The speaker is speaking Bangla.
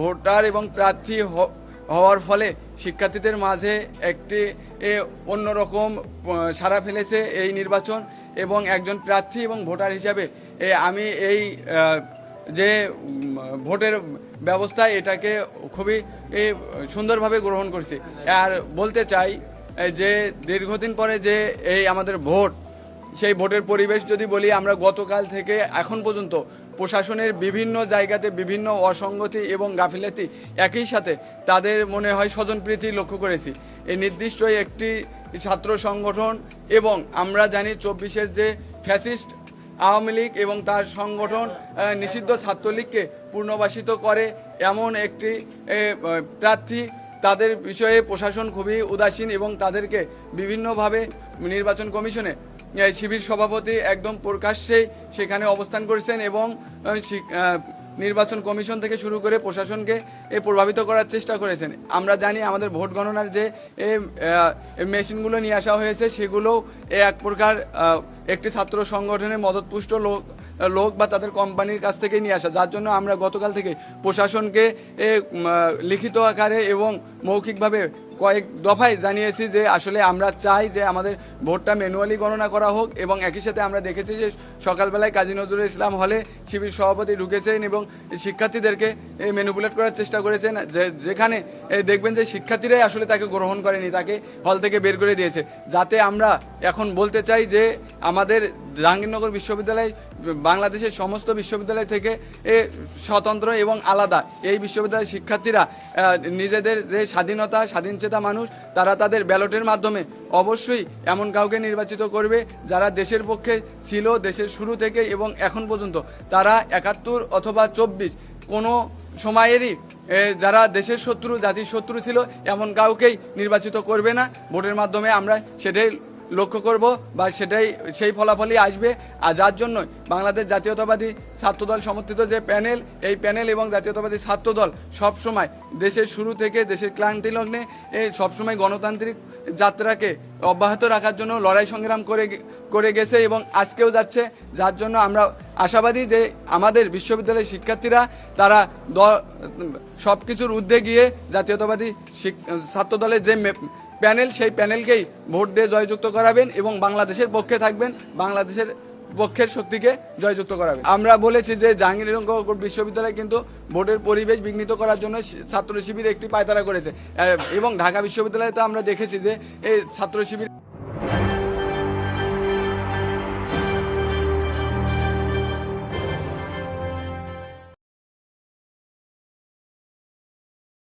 ভোটার এবং প্রার্থী হওয়ার ফলে শিক্ষার্থীদের মাঝে একটি অন্যরকম সাড়া ফেলেছে এই নির্বাচন এবং একজন প্রার্থী এবং ভোটার হিসাবে আমি এই যে ভোটের ব্যবস্থা এটাকে খুবই সুন্দরভাবে গ্রহণ করছি। আর বলতে চাই যে, দীর্ঘদিন পরে যে, এই আমাদের ভোট, সেই ভোটের পরিবেশ যদি বলি, আমরা গতকাল থেকে এখন পর্যন্ত প্রশাসনের বিভিন্ন জায়গাতে বিভিন্ন অসঙ্গতি এবং গাফিলাতি একই সাথে তাদের মনে হয় স্বজনপ্রীতি লক্ষ্য করেছি। এই নির্দিষ্ট একটি ছাত্র সংগঠন এবং আমরা জানি চব্বিশের যে ফ্যাসিস্ট আওয়ামী লীগ এবং তার সংগঠন নিষিদ্ধ ছাত্রলীগকে পুনর্বাসিত করে এমন একটি প্রার্থী তাদের বিষয়ে প্রশাসন খুবই উদাসীন এবং তাদেরকে বিভিন্নভাবে নির্বাচন কমিশনে শিবির সভাপতি একদম প্রকাশ্যেই সেখানে অবস্থান করেছেন এবং নির্বাচন কমিশন থেকে শুরু করে প্রশাসনকে এ, প্রভাবিত করার চেষ্টা করেছেন। আমরা জানি আমাদের ভোট গণনার যে মেশিনগুলো নিয়ে আসা হয়েছে সেগুলো এক প্রকার একটি ছাত্র সংগঠনের মদতপুষ্ট লোক লোক বা তাদের কোম্পানির কাছ থেকে নিয়ে আসা। যার জন্য আমরা গতকাল থেকে প্রশাসনকে লিখিত আকারে এবং মৌখিকভাবে কয়েক দফায় জানিয়েছি যে আসলে আমরা চাই যে আমাদের ভোটটা ম্যানুয়ালি গণনা করা হোক এবং একই সাথে আমরা দেখেছি যে সকালবেলায় কাজী নজরুল ইসলাম হলে শিবির সভাপতি ঢুকেছেন এবং শিক্ষার্থীদেরকে ম্যানুপুলেট করার চেষ্টা করেছেন। যে, যেখানে দেখবেন যে শিক্ষার্থীরাই আসলে তাকে গ্রহণ করেনি, তাকে হল থেকে বের করে দিয়েছে। যাতে আমরা এখন বলতে চাই যে আমাদের জাহাঙ্গীরনগর বিশ্ববিদ্যালয় বাংলাদেশের সমস্ত বিশ্ববিদ্যালয় থেকে স্বতন্ত্র এবং আলাদা। এই বিশ্ববিদ্যালয়ের শিক্ষার্থীরা নিজেদের যে স্বাধীনতা, স্বাধীনচেতা মানুষ, তারা তাদের ব্যালটের মাধ্যমে অবশ্যই এমন কাউকে নির্বাচিত করবে যারা দেশের পক্ষে ছিল দেশের শুরু থেকে এবং এখন পর্যন্ত। তারা একাত্তর অথবা চব্বিশ, কোনো সময়েরই যারা দেশের শত্রু, জাতির শত্রু ছিল, এমন কাউকেই নির্বাচিত করবে না। ভোটের মাধ্যমে আমরা সেটাই লক্ষ্য করব বা সেটাই, সেই ফলাফলই আসবে। আর যার জন্য বাংলাদেশ জাতীয়তাবাদী ছাত্রদল সমর্থিত যে প্যানেল, এই প্যানেল এবং জাতীয়তাবাদী ছাত্রদল সবসময় দেশের শুরু থেকে দেশের ক্লান্তি লগ্নে সবসময় গণতান্ত্রিক যাত্রাকে অব্যাহত রাখার জন্য লড়াই সংগ্রাম করে করে গেছে এবং আজকেও যাচ্ছে। যার জন্য আমরা আশাবাদী যে আমাদের বিশ্ববিদ্যালয়ের শিক্ষার্থীরা, তারা সব কিছুর ঊর্ধ্বে গিয়ে জাতীয়তাবাদী ছাত্রদলের যে প্যানেল, সেই প্যানেলকেই ভোট দিয়ে জয়যুক্ত করাবেন এবং বাংলাদেশের পক্ষে থাকবেন, বাংলাদেশের পক্ষের শক্তিকে জয়যুক্ত করাবে আমরা বলেছি যে জাহাঙ্গীরনগর বিশ্ববিদ্যালয় কিন্তু ভোটের পরিবেশ বিঘ্নিত করার জন্য ছাত্র শিবির একটি পায়তারা করেছে। এবং ঢাকা বিশ্ববিদ্যালয়ে তো আমরা দেখেছি যে এই ছাত্র শিবির